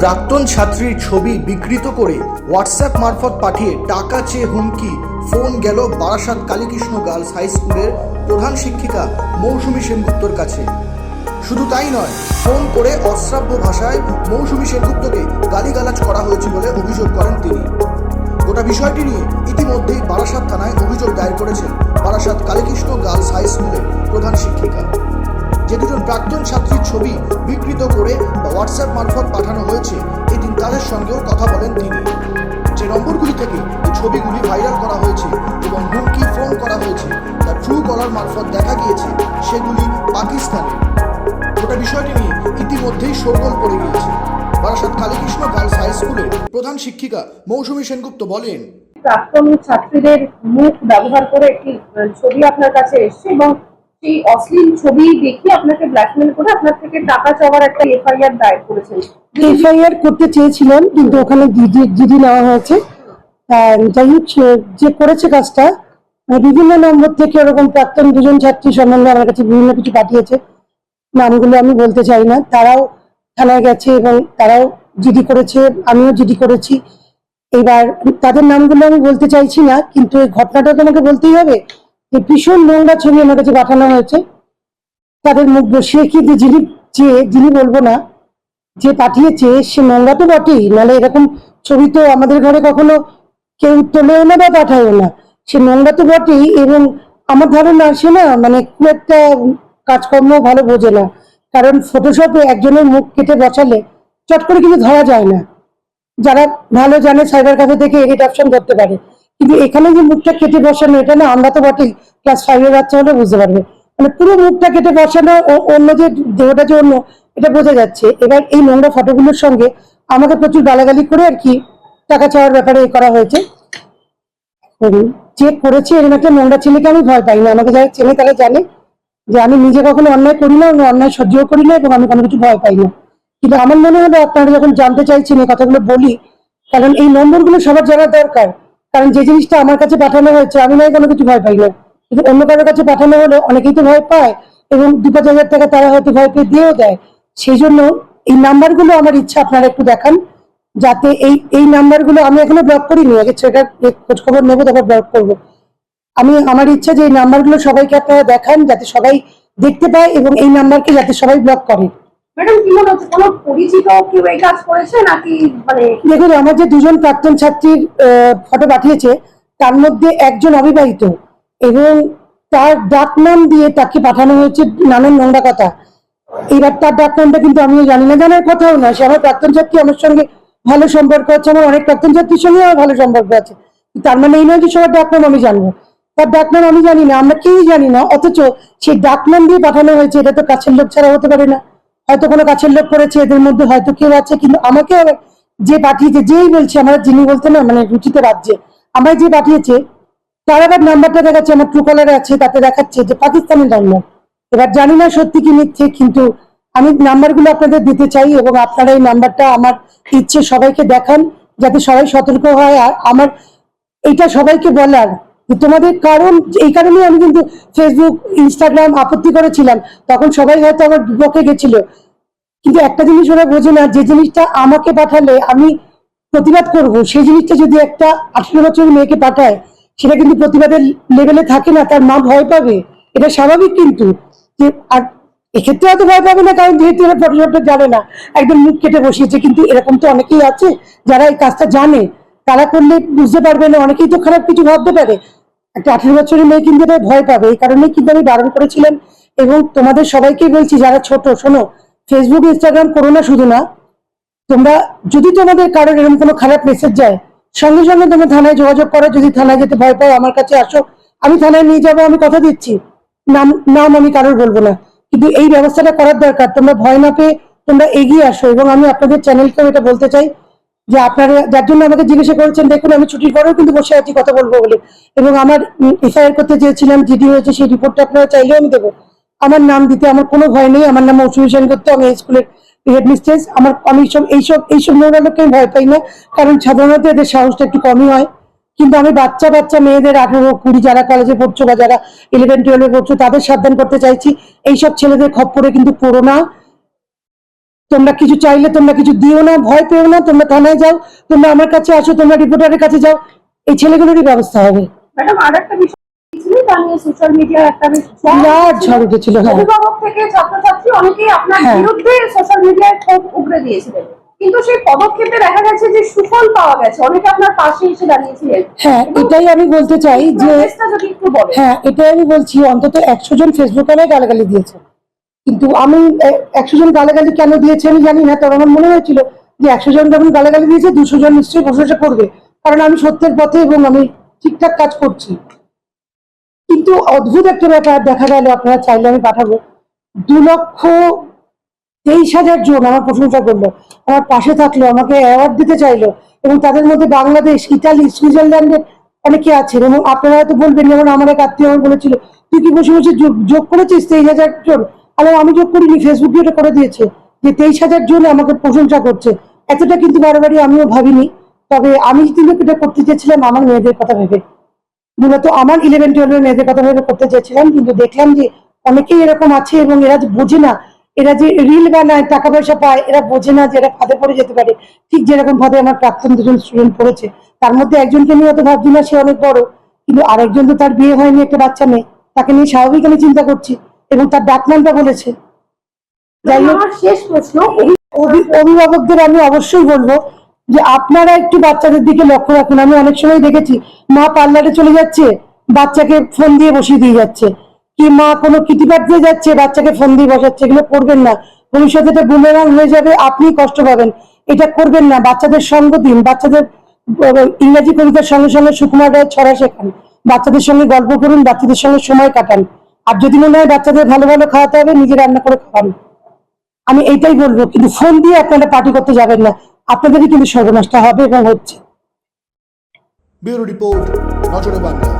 প্রাক্তন ছাত্রীর ছবি বিকৃত করে হোয়াটসঅ্যাপ মারফত পাঠিয়ে টাকা চেয়ে হুমকি। ফোন গেল বারাসাত কালীকৃষ্ণ গার্লস হাই স্কুলের প্রধান শিক্ষিকা মৌসুমী সেনগুপ্তর কাছে। শুধু তাই নয়, ফোন করে অশ্রাব্য ভাষায় মৌসুমী সেনগুপ্তকে গালিগালাজ করা হয়েছে বলে অভিযোগ করেন তিনি। গোটা বিষয়টি নিয়ে ইতিমধ্যেই বারাসাত থানায় অভিযোগ দায়ের করেছেন বারাসাত কালীকৃষ্ণ গার্লস হাই স্কুলের প্রধান শিক্ষিকা। যে দুজন প্রাক্তন ছাত্রীর ছবি বিকৃত করে হোয়াটসঅ্যাপ মারফত পাঠানো হয়েছে। এদিন তাদের সঙ্গেও কথা বলেন তিনি। যে নম্বরগুলি থেকে এই ছবিগুলি ভাইরাল করা হয়েছে এবং হুমকি ফোন করা হয়েছে, তা ট্রু কলার মারফত দেখা গিয়েছে, সেগুলি পাকিস্তানের গোটা বিষয়টি নিয়ে ইতিমধ্যেই শোরগোল পড়ে গিয়েছে। বারাসাত কালীকৃষ্ণ গার্লস হাই স্কুলের প্রধান শিক্ষিকা মৌসুমী সেনগুপ্ত বলেন, প্রাক্তন ছাত্রীদের মুখ ব্যবহার করে একটি ছবি আপনার কাছে এসেছে এবং সেই অশ্লীল ছবি দেখিয়ে আপনাকে ব্ল্যাকমেল করে আপনার থেকে টাকা চাওয়ার একটা এফআইআর দায়ের করেছেন। এফআইআর করতে চেয়েছিলাম কিন্তু ওখানে জিডি নেওয়া হয়েছে। যাই হোক যে করেছে কাজটা মানে বিভিন্ন নম্বর থেকে ওরকম প্রাক্তন দুজন ছাত্রী সম্বন্ধে আমার কাছে বিভিন্ন কিছু পাঠিয়েছে। নামগুলো আমি বলতে চাই না। তারাও থানায় গেছে এবং তারাও জিডি করেছে, আমিও জিডি করেছি। এবার তাদের নামগুলো আমি বলতে চাইছি না, কিন্তু এই ঘটনাটা তো আমাকে বলতেই হবে। যে ভীষণ নোংরা ছবি আমার কাছে পাঠানো হয়েছে। তাদের মুখ বসিয়ে কিন্তু যিনি চেয়ে যিনি বলব না, যে পাঠিয়েছে, সে নোংরা তো বটেই। নাহলে এরকম ছবি তো আমাদের ঘরে কখনো কেউ তোলেও না বা পাঠায়ও না। সে নোংরা তো বটেই এবং আমার ধারণা সে না মানে খুব একটা কাজকর্ম ভালো বোঝে না। কারণ ফটোশপে একজনের মুখ কেটে বসালে চট করে কিন্তু ধরা যায় না। যারা ভালো জানে সাইবার ক্যাফে থেকে এডিট অপশন করতে পারে। কিন্তু এখানে যে মুখটা কেটে বসানো, এটা না আমরা তো বটেই ক্লাস ফাইভের বাচ্চা হলে বুঝতে পারবে। মানে পুরো মুখটা কেটে বসানো ও- অন্য যে দেহটা যে অন্য, এটা বোঝা যাচ্ছে। এবার এই নোংরা ফটোগুলোর সঙ্গে আমাকে প্রচুর গালাগালি করে আর কি টাকা চাওয়ার ব্যাপারে এ করা হয়েছে। যে করেছে এরকম একটা নোংরা ছেলেকে আমি ভয় পাই না। আমাকে যারা চেনে তারা জানে যে আমি নিজে কখনো অন্যায় করি না অন্যায় সহ্যও করি না এবং আমি কোনো কিছু ভয় পাই না। কিন্তু আমার মনে হলো আপনারা যখন জানতে চাইছেন এই কথাগুলো বলি, কারণ এই নম্বরগুলো সবার জানা দরকার। কারণ যে জিনিসটা আমার কাছে পাঠানো হয়েছে, আমি নয় কোনো কিছু ভয় পাই না। কিন্তু অন্য কারোর কাছে পাঠানো হলে, অনেকেই তো ভয় পায় এবং দু পাঁচ হাজার টাকা তারা হয়তো ভয় পেয়ে দিয়েও দেয়। সেই জন্য এই নাম্বারগুলো আমার ইচ্ছা, আপনারা একটু দেখান, যাতে এই এই নাম্বারগুলো আমি এখনও ব্লক করিনি। আগে সেটা খোঁজ খবর নেব, তারপর ব্লক করব। আমি, আমার ইচ্ছা যে এই নাম্বারগুলো সবাইকে আপনারা দেখান, যাতে সবাই দেখতে পায় এবং এই নাম্বারকে যাতে সবাই ব্লক করে। ম্যাডাম কোনো পরিচিত কেউ এই কাজ করেছে নাকি মানে? দেখুন, আমার যে দুজন প্রাক্তন ছাত্রীর ফটো পাঠিয়েছে, তার মধ্যে একজন অবিবাহিত এবং তার ডাক নাম দিয়ে তাকে পাঠানো হয়েছে নানান নোংরা কথা। এবার তার ডাক নামটা কিন্তু আমিও জানি না, জানার কথাও না। সে আমার প্রাক্তন ছাত্রী, আমার সঙ্গে ভালো সম্পর্ক আছে, আমার অনেক প্রাক্তন ছাত্রীর সঙ্গে আমার ভালো সম্পর্ক আছে। তার মানে এই নয় যে সবার ডাক নাম আমি জানব। তার ডাক নাম আমি জানি না, আমরা কেউই জানি না, অথচ সেই ডাক নাম দিয়ে পাঠানো হয়েছে, এটা তো কাছের লোক ছাড়া হতে পারে না। হয়তো কোনো কাছের লোক করেছে, এদের মধ্যে হয়তো কেউ আছে, কিন্তু আমাকে যে পাঠিয়েছে, যেই বলছে, আমার যিনি বলতে না মানে রুচিতে রাজ্যে আমায় যে পাঠিয়েছে, তার আবার নাম্বারটা দেখাচ্ছে, আমার ট্রু কলারে আছে, তাতে দেখাচ্ছে যে পাকিস্তানের নাম্বার এবার জানি না সত্যি কি নিচ্ছে কিন্তু আমি নাম্বারগুলো আপনাদের দিতে চাই এবং আপনারা এই নাম্বারটা আমার ইচ্ছে সবাইকে দেখান, যাতে সবাই সতর্ক হয়। আর আমার, এটা সবাইকে বলার তোমাদের কারণ, এই কারণেই আমি কিন্তু ফেসবুক ইনস্টাগ্রাম আপত্তি করেছিলাম। তখন সবাই হয়তো আমার বিপক্ষে গেছিল। কিন্তু একটা জিনিস ওরা বোঝে না, যে জিনিসটা আমাকে পাঠালে আমি প্রতিবাদ করব। সেই জিনিসটা যদি একটা আঠেরো বছরের মেয়েকে পাঠায়, সেটা কিন্তু প্রতিবাদের লেভেলে থাকে না, তার মা ভয় পাবে। এটা স্বাভাবিক কিন্তু। যে, আর এক্ষেত্রে হয়তো ভয় পাবে না, কারণ যেহেতু এরা ফটোশপটা জানে না, একদম মুখ কেটে বসিয়েছে। কিন্তু এরকম তো অনেকেই আছে, যারা এই কাজটা জানে। তারা করলে বুঝতে পারবে না, অনেকেই তো খারাপ কিছু ভাবতে পারে। একটা আঠেরো বছরের মেয়ে কিন্তু এটা ভয় পাবে। এই কারণেই কিন্তু আমি বারণ করেছিলাম এবং তোমাদের সবাইকেই বলছি, যারা ছোট, শোনো ফেসবুক ইনস্টাগ্রাম করো না শুধু না, তোমরা যদি তোমাদের কারোর এরকম কোনো খারাপ মেসেজ যায়, সঙ্গে সঙ্গে তোমরা থানায় যোগাযোগ করো। যদি থানায় যেতে ভয় পাও, আমার কাছে আসো। আমি থানায় নিয়ে যাব, আমি কথা দিচ্ছি। নাম নাম আমি কারোর বলব না। কিন্তু এই ব্যবস্থাটা করার দরকার। তোমরা ভয় না পেয়ে তোমরা এগিয়ে আসো এবং আমি আপনাদের চ্যানেলকেও এটা বলতে চাই। যে আপনারা যার জন্য আমাকে জিজ্ঞাসা করেছেন, দেখুন আমি ছুটির পরেও কিন্তু বসে আছি, কথা বলব বলে। এবং আমার এফআইআর করতে চেয়েছিলাম জিডি হয়েছে সেই রিপোর্টটা আপনারা চাইলেও আমি দেবো। আমার নাম দিতে আমার কোনো ভয় নেই, আমার নাম মৌসুমী সেনগুপ্ত আমি স্কুলের হেড মিস্ট্রেস আমার আমি সব এইসব এইসব নোংরা লোককে আমি ভয় পাই না, কারণ সাধারণত এদের সাহসটা একটু কমই হয়। কিন্তু আমি বাচ্চা বাচ্চা মেয়েদের আঠেরো, কুড়ি যারা কলেজে পড়ছো বা যারা ইলেভেন টুয়েলভে পড়ছো, তাদের সাবধান করতে চাইছি। এইসব ছেলেদের খপ্পরে কিন্তু পড়ো না। তোমরা কিছু চাইলে তোমরা কিছু দিও না ভয় পেও না তোমরা থানায় যাও তোমরা আমার কাছে আসো তোমরা রিপোর্টারের কাছে যাও এই ছেলেগুলোরই ব্যবস্থা হবে। ম্যাডাম আর একটা বিষয় ছিল তা নিয়ে সোশ্যাল মিডিয়ায় একটা ঝড় উঠেছিল হ্যাঁ। অভিভাবক থেকে ছাত্রছাত্রী অনেকেই আপনার। বিরুদ্ধে সোশ্যাল মিডিয়ায় ক্ষোভ উগড়ে দিয়েছিলেন। কিন্তু সেই পদক্ষেপে দেখা গেছে যে সুফল পাওয়া গেছে। অনেকে আপনার পাশে এসে দাঁড়িয়েছিলেন। হ্যাঁ এটাই আমি বলতে চাই যে হ্যাঁ এটাই আমি বলছি অন্তত একশো জন ফেসবুকে গালাগালি দিয়েছে। কিন্তু আমি একশো জন গালাগালি কেন দিয়েছে আমি জানি না, তবে আমার মনে হয়েছিল যে একশো জন যখন গালাগালি দিয়েছে, দুশো জন নিশ্চয়ই প্রশংসা করবে। কারণ আমি সত্যের পথে এবং আমি ঠিকঠাক কাজ করছি। কিন্তু অদ্ভুত একটা ব্যাপার দেখা গেল, আপনারা চাইলে আমি পাঠাবো। দু লক্ষ তেইশ হাজার জন আমার প্রশংসা করল, আমার পাশে থাকল, আমাকে অ্যাওয়ার্ড দিতে চাইলো, এবং তাদের মধ্যে বাংলাদেশ, ইতালি, সুইজারল্যান্ডের অনেকে আছেন, এবং আপনারা হয়তো বলবেন, যেমন আমার এক আত্মীয় আমার বলেছিল, তুই কি বসে বসে যোগ- করেছিস তেইশ হাজার জন? আরে আমি যোগ করিনি ফেসবুকে ওটা করে দিয়েছে যে তেইশ হাজার জন আমাকে প্রশংসা করছে। এতটা কিন্তু বারবারই আমিও ভাবিনি। তবে আমি কিন্তু এটা করতে চেয়েছিলাম, আমার মেয়েদের কথা ভেবে, মূলত আমার ইলেভেন টুয়েলভের মেয়েদের কথা ভেবে করতে চেয়েছিলাম, কিন্তু দেখলাম যে অনেকেই এরকম আছে এবং এরা যে বোঝে না, এরা যে রিল বানায় টাকা পয়সা পায়, এরা বোঝে না যে এরা ফাঁদে পড়ে যেতে পারে। ঠিক যেরকম ভাবে আমার প্রাক্তন দুজন স্টুডেন্ট পড়েছে, তার মধ্যে একজনকে নিয়ে অত ভাবছি না, সে অনেক বড়, কিন্তু আরেকজন তো তার বিয়ে হয়নি, একটা বাচ্চা মেয়ে, তাকে নিয়ে স্বাভাবিক আমি চিন্তা করছি। এবং তার ডাকনামটা বলেছে। শেষ প্রশ্ন অভিভাবকদের আমি অবশ্যই বলব যে আপনারা একটু বাচ্চাদের দিকে লক্ষ্য রাখুন। আমি অনেক সময় দেখেছি মা পার্লারে চলে যাচ্ছে বাচ্চাকে ফোন দিয়ে বসিয়ে দিয়ে যাচ্ছে। কি মা কোনো কিটি দিয়ে যাচ্ছে বাচ্চাকে ফোন দিয়ে বসাচ্ছে এগুলো করবেন না। ভবিষ্যতে এটা বুমেরাং হয়ে যাবে আপনি কষ্ট পাবেন। এটা করবেন না। বাচ্চাদের সঙ্গ দিন। বাচ্চাদের ইংরেজি কবিতার সঙ্গে সঙ্গে সুকুমার রায়ের ছড়া শেখান। বাচ্চাদের সঙ্গে গল্প করুন বাচ্চাদের সঙ্গে সময় কাটান। আর যদি মনে হয় বাচ্চাদের ভালো ভালো খাওয়াতে হবে, নিজে রান্না করে খাওয়ান আমি এইটাই বলব, কিন্তু ফোন দিয়ে আপনারা পার্টি করতে যাবেন না। আপনাদেরই কিন্তু সর্বনাশটা হবে এবং হচ্ছে। ব্যুরো রিপোর্ট, নজরে বাংলা।